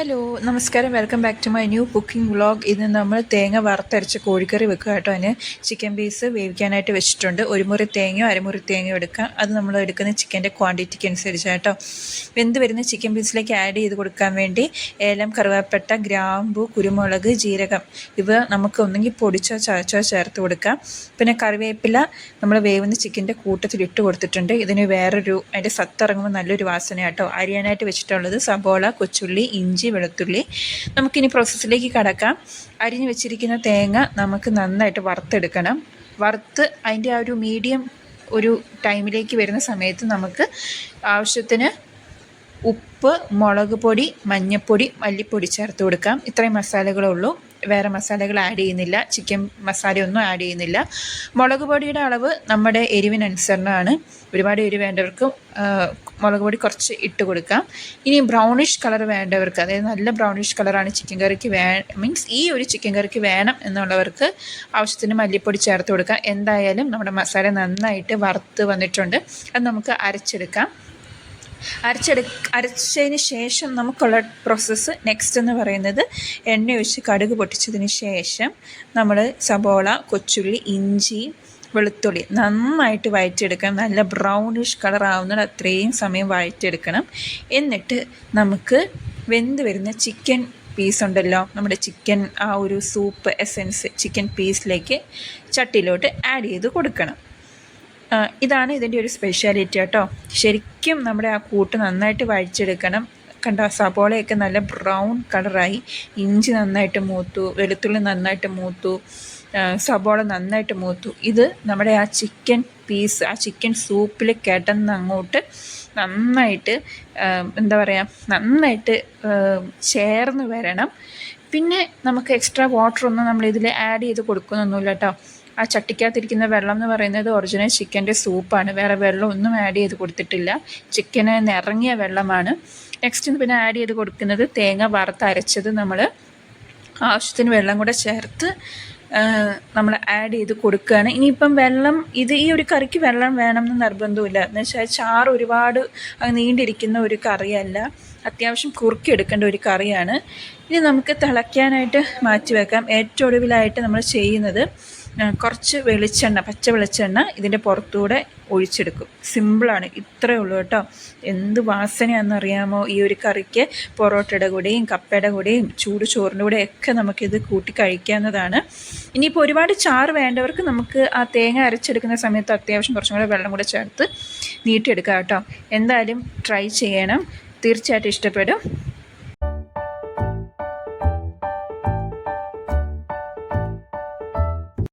Hello നമസ്കാരം. Welcome back to my new cooking vlog ഇന്ന് നമ്മൾ തേങ്ങ വറുത്തരച്ച് കോഴിക്കറി വെക്കുക കേട്ടോ അതിന്. ചിക്കൻ പീസ് വേവിക്കാനായിട്ട് വെച്ചിട്ടുണ്ട്. ഒരു മുറി തേങ്ങയോ അരമുറി തേങ്ങയോ എടുക്കാം. അത് നമ്മൾ എടുക്കുന്ന ചിക്കന്റെ ക്വാണ്ടിറ്റിക്ക് അനുസരിച്ച് കേട്ടോ. വെന്ത് വരുന്ന ചിക്കൻ പീസിലേക്ക് ആഡ് ചെയ്ത് കൊടുക്കാൻ വേണ്ടി ഏലം കറുവാപ്പട്ട ഗ്രാമ്പു കുരുമുളക് ജീരകം ഇവ നമുക്ക് ഒന്നെങ്കിൽ പൊടിച്ചോ ചതച്ചോ ചേർത്ത് കൊടുക്കാം. പിന്നെ കറിവേപ്പില നമ്മൾ വേവുന്ന ചിക്കന്റെ കൂട്ടത്തിൽ ഇട്ട് കൊടുത്തിട്ടുണ്ട്. ഇതിന് വേറൊരു അതിന്റെ സത്തിറങ്ങുമ്പോൾ നല്ലൊരു വാസന കേട്ടോ. അരിയാനായിട്ട് വെച്ചിട്ടുള്ളത് സബോള കൊച്ചുള്ളി ഇഞ്ചി വെളുത്തുള്ളി. നമുക്കിനി പ്രോസസ്സിലേക്ക് കടക്കാം. അരിഞ്ഞു വെച്ചിരിക്കുന്ന തേങ്ങ നമുക്ക് നന്നായിട്ട് വറുത്തെടുക്കണം. വറുത്ത് അതിന്റെ ആ ഒരു മീഡിയം ഒരു ടൈമിലേക്ക് വരുന്ന സമയത്ത് നമുക്ക് ആവശ്യത്തിന് ഉപ്പ് മുളക് പൊടി മഞ്ഞൾപ്പൊടി മല്ലിപ്പൊടി ചേർത്ത് കൊടുക്കാം. ഇത്രയും മസാലകളേ ഉള്ളൂ. വേറെ മസാലകൾ ആഡ് ചെയ്യുന്നില്ല. ചിക്കൻ മസാലയൊന്നും ആഡ് ചെയ്യുന്നില്ല. മുളക് പൊടിയുടെ അളവ് നമ്മുടെ എരിവിനനുസരണമാണ് ഒരുപാട് എരിവ് വേണ്ടവർക്ക് മുളക് പൊടി കുറച്ച് ഇട്ട് കൊടുക്കാം. ഇനി ബ്രൗണിഷ് കളർ വേണ്ടവർക്ക് അതായത് നല്ല ബ്രൗണിഷ് കളറാണ് ചിക്കൻ കറിക്ക് വേ മീൻസ് ഈ ഒരു ചിക്കൻ കറിക്ക് വേണം എന്നുള്ളവർക്ക് ആവശ്യത്തിന് മല്ലിപ്പൊടി ചേർത്ത് കൊടുക്കാം. എന്തായാലും നമ്മുടെ മസാല നന്നായിട്ട് വറുത്ത് വന്നിട്ടുണ്ട്. അത് നമുക്ക് അരച്ചെടുക്കാം. അരച്ചെടു അരച്ചതിന് ശേഷം നമുക്കുള്ള പ്രോസസ്സ് നെക്സ്റ്റ് എന്ന് പറയുന്നത് എണ്ണ ഒഴിച്ച് കടുക് പൊട്ടിച്ചതിന് ശേഷം നമ്മൾ സബോള കൊച്ചുള്ളി ഇഞ്ചി വെളുത്തുള്ളി നന്നായിട്ട് വഴറ്റിയെടുക്കണം നല്ല ബ്രൗണിഷ് കളർ ആവുന്നത് അത്രയും സമയം വഴറ്റിയെടുക്കണം എന്നിട്ട് നമുക്ക് വെന്ത് വരുന്ന ചിക്കൻ പീസ് ഉണ്ടല്ലോ. നമ്മുടെ ചിക്കൻ ആ ഒരു സൂപ്പ് എസെൻസ് ചിക്കൻ പീസിലേക്ക് ചട്ടിയിലോട്ട് ആഡ് ചെയ്ത് കൊടുക്കണം. ഇതാണ് ഇതിന്റെ ഒരു സ്പെഷ്യാലിറ്റി കേട്ടോ ശരിക്കും നമ്മുടെ ആ കൂട്ട് നന്നായിട്ട് വഴിച്ചെടുക്കണം കണ്ട സബോളയൊക്കെ നല്ല ബ്രൗൺ കളറായി ഇഞ്ചി നന്നായിട്ട് മൂത്തു വെളുത്തുള്ളി നന്നായിട്ട് മൂത്തു സബോള നന്നായിട്ട് മൂത്തു. ഇത് നമ്മുടെ ആ ചിക്കൻ പീസ് ആ ചിക്കൻ സൂപ്പിൽ കിടന്ന് അങ്ങോട്ട് നന്നായിട്ട് എന്താ പറയുക നന്നായിട്ട് ചേർന്ന് വരണം. പിന്നെ നമുക്ക് എക്സ്ട്രാ വാട്ടറൊന്നും നമ്മൾ ഇതിൽ ആഡ് ചെയ്ത് കൊടുക്കുന്നൊന്നുമില്ല കേട്ടോ ആ ചട്ടിക്കകത്തിരിക്കുന്ന വെള്ളം എന്ന് പറയുന്നത് ഒറിജിനൽ ചിക്കന്റെ സൂപ്പാണ് വേറെ വെള്ളം ഒന്നും ആഡ് ചെയ്ത് കൊടുത്തിട്ടില്ല. ചിക്കന് നിറങ്ങിയ വെള്ളമാണ്. നെക്സ്റ്റ് പിന്നെ ആഡ് ചെയ്ത് കൊടുക്കുന്നത് തേങ്ങ വറുത്തരച്ചത് നമ്മൾ ആവശ്യത്തിന് വെള്ളം കൂടെ ചേർത്ത് നമ്മൾ ആഡ് ചെയ്ത് കൊടുക്കുകയാണ്. ഇനിയിപ്പം വെള്ളം ഇത് ഈ ഒരു കറിക്ക് വെള്ളം വേണം എന്ന് നിർബന്ധമില്ല എന്ന് വെച്ചാൽ ചാറ് ഒരുപാട് നീണ്ടിരിക്കുന്ന ഒരു കറിയല്ല. അത്യാവശ്യം കുറുക്കി എടുക്കേണ്ട ഒരു കറിയാണ്. ഇനി നമുക്ക് തിളയ്ക്കാനായിട്ട് മാറ്റി വെക്കാം. ഏറ്റവും ഒടുവിലായിട്ട് നമ്മൾ ചെയ്യുന്നത് കുറച്ച് വെളിച്ചെണ്ണ പച്ച വെളിച്ചെണ്ണ ഇതിന്റെ പുറത്തൂടെ ഒഴിച്ചെടുക്കും. സിമ്പിളാണ് ഇത്രയേ ഉള്ളൂ കേട്ടോ. എന്ത് വാസനയാണെന്ന് അറിയാമോ? ഈ ഒരു കറിക്ക് പൊറോട്ടയുടെ കൂടെയും കപ്പയുടെ കൂടെയും ചൂട് ചോറിന്റെ കൂടെ ഒക്കെ നമുക്കിത് കൂട്ടി കഴിക്കാവുന്നതാണ്. ഇനിയിപ്പോൾ ഒരുപാട് ചാറ് വേണ്ടവർക്ക് നമുക്ക് ആ തേങ്ങ അരച്ചെടുക്കുന്ന സമയത്ത് അത്യാവശ്യം കുറച്ചും കൂടെ വെള്ളം കൂടെ ചേർത്ത് നീട്ടിയെടുക്കാം കേട്ടോ. എന്തായാലും ട്രൈ ചെയ്യണം. തീർച്ചയായിട്ടും ഇഷ്ടപ്പെടും.